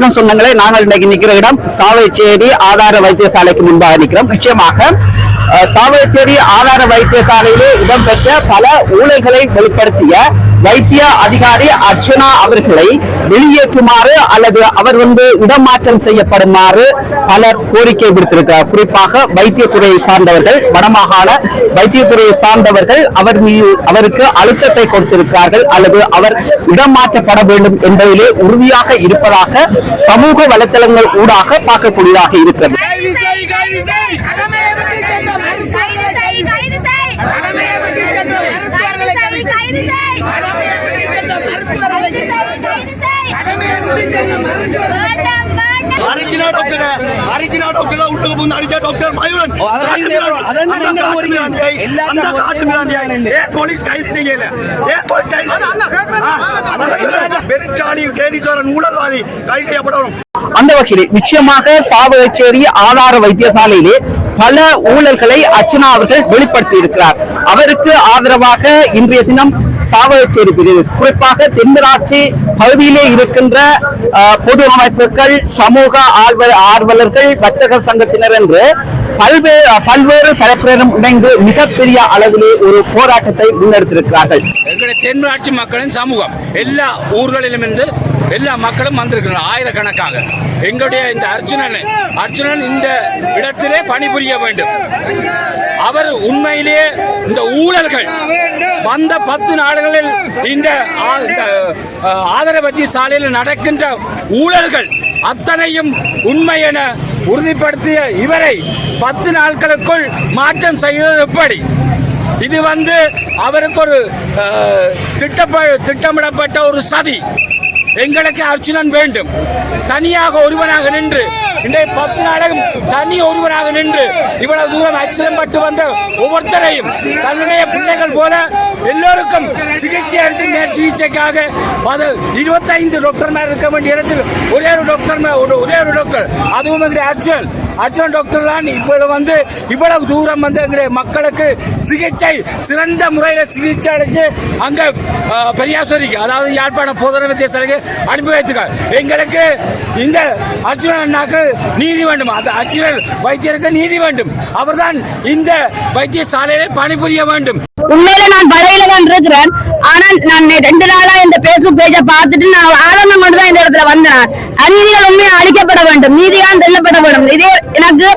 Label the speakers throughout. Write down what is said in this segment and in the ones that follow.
Speaker 1: வணக்கம் சொந்தங்களே நாங்கள் இன்னைக்கு நிக்கிற இடம் சாவைச்சேரி ஆதார வைத்தியசாலைக்கு முன்பாக நிற்கிறோம். நிச்சயமாக சாவைச்சேரி ஆதார வைத்தியசாலையிலே இடம்பெற்ற பல ஊழல்களை வெளிப்படுத்திய வைத்திய அதிகாரி அர்ச்சனா அவர்களை வெளியேற்றுமாறு அல்லது அவர் வந்து இடமாற்றம் செய்யப்படுமாறு பலர் கோரிக்கை விடுத்திருக்கிறார். குறிப்பாக வைத்தியத்துறையை சார்ந்தவர்கள் வடமாகாண வைத்தியத்துறையை சார்ந்தவர்கள் அவர் மீது அவருக்கு அழுத்தத்தை கொடுத்திருக்கிறார்கள் அல்லது அவர் இடமாற்றப்பட வேண்டும் என்பதிலே உறுதியாக இருப்பதாக சமூக வலைத்தளங்கள் ஊடாக பார்க்கக்கூடியதாக இருக்கிறது
Speaker 2: கைது செய் கைது செய்
Speaker 3: கைது செய் கைது செய்
Speaker 2: கடமையை செய்
Speaker 3: கைது செய் கைது செய் கைது செய் கைது
Speaker 2: அரிஜினா டாக்டர் அரிஜினா டாக்டர் உள்ளுக்கு போந்து அடிச்ச டாக்டர் மயூரன். அந்த. காட்டு மிராண்டியா. ஏ போலீஸ் கைது செய்யல? ஏ போலீஸ் கைது பெருச்சாணி கேதீஸ்வரன் ஊழல்வாதி கைது செய்யப்படணும்
Speaker 1: அந்த வகையில் நிச்சயமாக சாவகச்சேரி ஆதார வைத்தியசாலையிலே பல ஊழல்களை அர்ச்சனா அவர்கள் வெளிப்படுத்தி இருக்கிறார் அவருக்கு ஆதரவாக இன்றைய தினம் சாவகச்சேரி பிரிவு குறிப்பாக தென்மராட்சி பகுதியிலே இருக்கின்ற அஹ், பொது அமைப்புகள் சமூக ஆர்வ ஆர்வலர்கள் வர்த்தக சங்கத்தினர் என்று பல்வேறு பல்வேறு தரப்பினரும் இணைந்து மிகப்பெரிய அளவிலே ஒரு போராட்டத்தை முன்னெடுத்திருக்கிறார்கள்.
Speaker 4: எங்களுடைய தென்மராட்சி மக்களின் சமூகம் எல்லா ஊர்களிலும் இருந்து எல்லா மக்களும் வந்திருக்கிறார் ஆயிரக்கணக்காக. எங்களுடைய இந்த அர்ஜுனன் அர்ஜுனன் இந்த இடத்திலே பணிபுரிய வேண்டும். அவர் உண்மையிலேயே இந்த ஊழல்கள் வந்த பத்து நாடுகளில் இந்த ஆ- ஆதரவத்தி சாலையில் நடக்கின்ற ஊழல்கள் அத்தனையும் உண்மை என உறுதிப்படுத்திய இவரை பத்து நாட்களுக்குள் மாற்றம் செய்வது எப்படி? இது வந்து அவருக்கு ஒரு திட்டப்ப திட்டமிடப்பட்ட ஒரு சதி. எங்களுக்கு அர்ச்சுனன் வேண்டும். தனியாக ஒருவனாக நின்று இன்றைய பத்து நாடகம் தனி ஒருவனாக நின்று இவ்வளவு தூரம் அச்சலம் பட்டு வந்த ஒவ்வொருத்தரையும் தன்னுடைய பிள்ளைகள் போல எல்லோருக்கும் சிகிச்சை அளித்து மேல் சிகிச்சைக்காக அது இருபத்தைந்து டாக்டர்மார் இருக்க வேண்டிய இடத்தில் ஒரே ஒரு டாக்டர் ஒரே ஒரு டாக்டர் அதுவும் எங்களுடைய அர்ஜுன். அர்ஜுன் டாக்டர் தான் இப்போ வந்து இவ்வளவு தூரம் வந்து எங்களுடைய மக்களுக்கு சிகிச்சை சிறந்த முறையில் சிகிச்சை அடைஞ்சு அங்கே பெரியாஸ்வரிக்கு அதாவது யாழ்ப்பாண பொதுநல வித்தியாசாலைக்கு அனுப்பி வைத்துக்கார். எங்களுக்கு இந்த அர்ஜுன் அண்ணாக்கு நீதி வேண்டும். அந்த அர்ஜுனன் வைத்தியருக்கு நீதி வேண்டும். அவர்தான் இந்த வைத்தியசாலையிலே பணிபுரிய வேண்டும்.
Speaker 5: உண்மையில நான் பழையில தான் இருக்கிறேன் ஆனா நான் ரெண்டு நாளா இந்த பேஸ்புக் பேஜ பார்த்துட்டு நான் ஆரம்பம் கொண்டு தான் இந்த இடத்துல வந்தேன். அநீதிகள் உண்மையா அழிக்கப்பட வேண்டும். நீதியான் தெல்லப்பட வேண்டும். இதே எனக்கு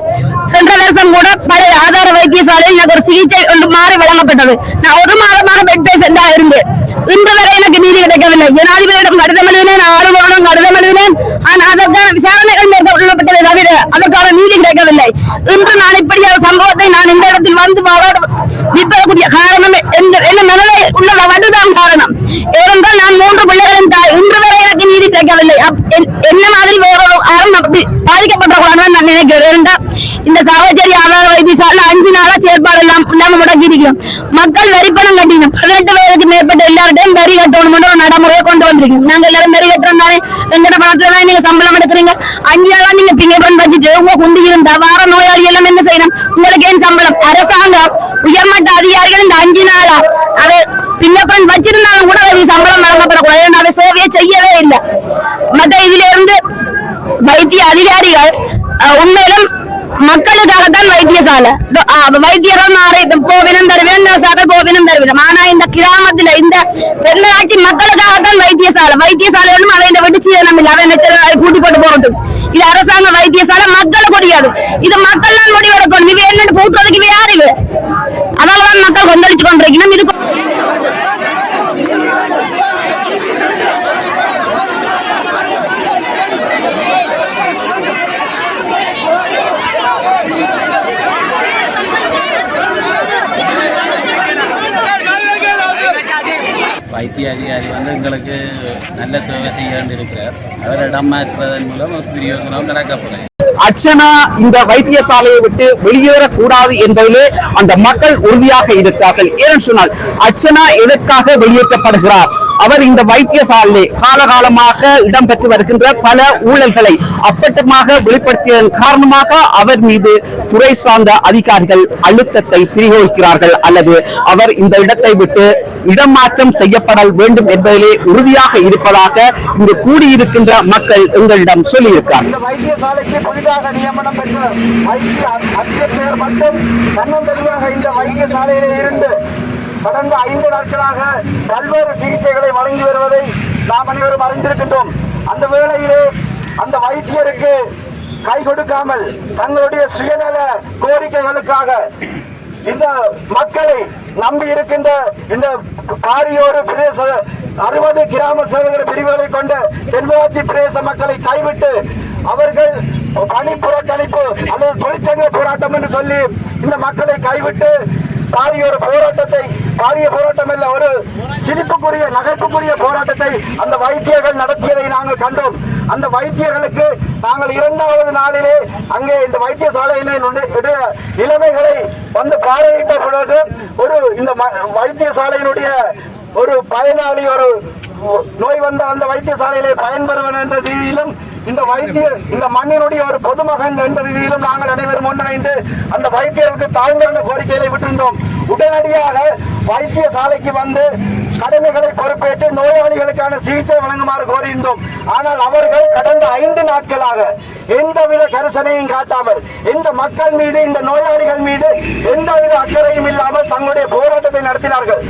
Speaker 5: சென்ற வருஷம் கூட பழைய ஆதார வைத்தியசாலையில் எனக்கு ஒரு சிகிச்சை ஒன்று மாறி வழங்கப்பட்டது. நான் ஒரு மாதமாக பெட் பேஷண்டா இருந்தேன் இன்று வரை எனக்கு நீதி கிடைக்கவில்லை. ஜனாதிபதியிடம் கடிதம் எழுதினேன் ஆளுநரிடம் கடிதம் எழுதினேன். ஆனால் அதற்கான விசாரணைகள் தவிர நீதி கிடைக்கவில்லை. இன்று நான் இப்படி ஒரு சம்பவத்தை நான் இந்த இடத்தில் வந்து நிற்பதற்குரிய காரணம் என்ன என்ன உள்ள வடுதான் காரணம். ஏனென்றால் நான் மூன்று பிள்ளைகளின் தாய். இன்று வரை எனக்கு நீதி கிடைக்கவில்லை. என்ன மாதிரி வேற ஒரு யாரும் அப்படி நான் நினைக்கிறேன். இந்த சாவச்சேரி ஆதார அஞ்சு நாளா செயற்பாடு எல்லாம் இல்லாம முடக்கி இருக்கிறோம் மக்கள் வரி பணம் கட்டிக்கணும் பதினெட்டு வயதுக்கு மேற்பட்ட எல்லார்டையும் வரி கட்டணும் ஒரு நடைமுறையை கொண்டு வந்திருக்கோம். நாங்க எல்லாரும் வரி கட்டுறோம் தானே? எங்கட பணத்துல தான் நீங்க சம்பளம் எடுக்கிறீங்க? அஞ்சு நாளா நீங்க பிங்கப்பன் வச்சுட்டு உங்க குந்தி இருந்தா வார நோயாளி எல்லாம் என்ன செய்யணும்? உங்களுக்கு ஏன் சம்பளம்? அரசாங்கம் உயர்மட்ட அதிகாரிகள் இந்த அஞ்சு நாளா அவை பின்னப்பன் வச்சிருந்தாலும் கூட அவருக்கு சம்பளம் வழங்கப்படக்கூடாது. அவை சேவையை செய்யவே இல்லை. மற்ற இதுல இருந்து வைத்திய அதிகாரிகள் உண்மையிலும் உண்மையிலும் மக்களுக்காகத்தான் வைத்தியசாலை. வைத்தியரும் போவினம் தருவேன் நர்சாக்கள் போவினம் தருவேன் ஆனா இந்த கிராமத்துல இந்த தென்னராட்சி மக்களுக்காகத்தான் வைத்தியசாலை வைத்தியசாலை ஒன்றும் அதை வெடிச்சு நம்ம இல்லை அவன் கூட்டி போட்டு போறது இது அரசாங்க வைத்தியசாலை மக்களுக்கு முடியாது இது மக்கள் தான் முடிவெடுக்கணும் இவ என்னன்னு கூட்டுறதுக்கு இவ யாரு இவ அதனாலதான் மக்கள் கொந்தளிச்சு கொண்டிருக்கணும் இது
Speaker 6: வைத்திய அதிகாரி வந்து எங்களுக்கு நல்ல சேவை செய்ய இருக்கிறார் அவர் இடம் மாற்றுவதன் மூலம் ஒரு பிரயோசனம் நடக்கப்படும்.
Speaker 1: அர்ச்சனா இந்த வைத்தியசாலையை விட்டு வெளியேறக்கூடாது என்பதிலே அந்த மக்கள் உறுதியாக இருக்கிறார்கள். ஏன்னு சொன்னால் அர்ச்சனா எதற்காக வெளியேற்றப்படுகிறார்? அவர் இந்த வைத்தியசாலையில் காலகாலமாக இடம்பெற்று வருகின்ற பல ஊழல்களை அப்பட்டமாக வெளிப்படுத்தியதன் காரணமாக அவர் மீது துறை சார்ந்த அதிகாரிகள் அழுத்தத்தை பிரயோகிக்கிறார்கள். அல்லது அவர் இந்த இடத்தை விட்டு இடமாற்றம் செய்யப்படல் வேண்டும் என்பதிலே உறுதியாக இருப்பதாக இங்கு கூடியிருக்கின்ற மக்கள் எங்களிடம் சொல்லியிருக்கிறார்
Speaker 2: வைத்தியசாலைக்கு புதிதாக நியமனம் பெற்ற வைத்திய மட்டும் தன்னந்தனியாக இந்த வைத்தியசாலையிலே இருந்து கடந்த ஐந்து நாட்களாக பல்வேறு சிகிச்சைகளை வழங்கி வருவதை நாம் அனைவரும் அறிந்திருக்கின்றோம். அந்த வேளையிலே அந்த வைத்தியருக்கு கை கொடுக்காமல் தங்களுடைய சுயநல கோரிக்கைகளுக்காக இந்த மக்களை நம்பி இருக்கின்ற இந்த பாரியோடு பிரதேச அறுபது கிராம சேவகர் பிரிவுகளை கொண்ட தென்காசி பிரதேச மக்களை கைவிட்டு அவர்கள் பணி புறக்கணிப்பு அல்லது தொழிற்சங்க போராட்டம் என்று சொல்லி இந்த மக்களை கைவிட்டு காரியோர ஒரு போராட்டத்தை பாரிய போராட்டம் அல்ல ஒரு சிரிப்புக்குரிய நகைப்புக்குரிய போராட்டத்தை அந்த வைத்தியர்கள் நடத்தியதை நாங்கள் கண்டோம். அந்த வைத்தியர்களுக்கு நாங்கள் இரண்டாவது நாளிலே அங்கே இந்த வைத்தியசாலையினை நுழை- நிலைமைகளை வந்து பார்வையிட்ட பிறகு ஒரு இந்த ம- வைத்தியசாலையினுடைய ஒரு பயனாளி ஒரு நோய் வந்த அந்த வைத்தியசாலையிலே பயன்பெறுவன் என்ற ரீதியிலும் இந்த வைத்தியர் இந்த மண்ணினுடைய ஒரு பொதுமகன் என்ற ரீதியிலும் நாங்கள் அனைவரும் ஒன்றிணைந்து அந்த வைத்தியருக்கு தாழ்ந்த கோரிக்கைகளை விட்டிருந்தோம். உடனடியாக வைத்தியசாலைக்கு வந்து கடமைகளை பொறுப்பேற்று நோயாளிகளுக்கான சிகிச்சை வழங்குமாறு கோரியிருந்தோம். ஆனால் அவர்கள் கடந்த ஐந்து நாட்களாக எந்தவித கரிசனையும் காட்டாமல் இந்த மக்கள் மீது இந்த நோயாளிகள் மீது எந்தவித அக்கறையும் இல்லாமல் தங்களுடைய போராட்டத்தை நடத்தினார்கள்.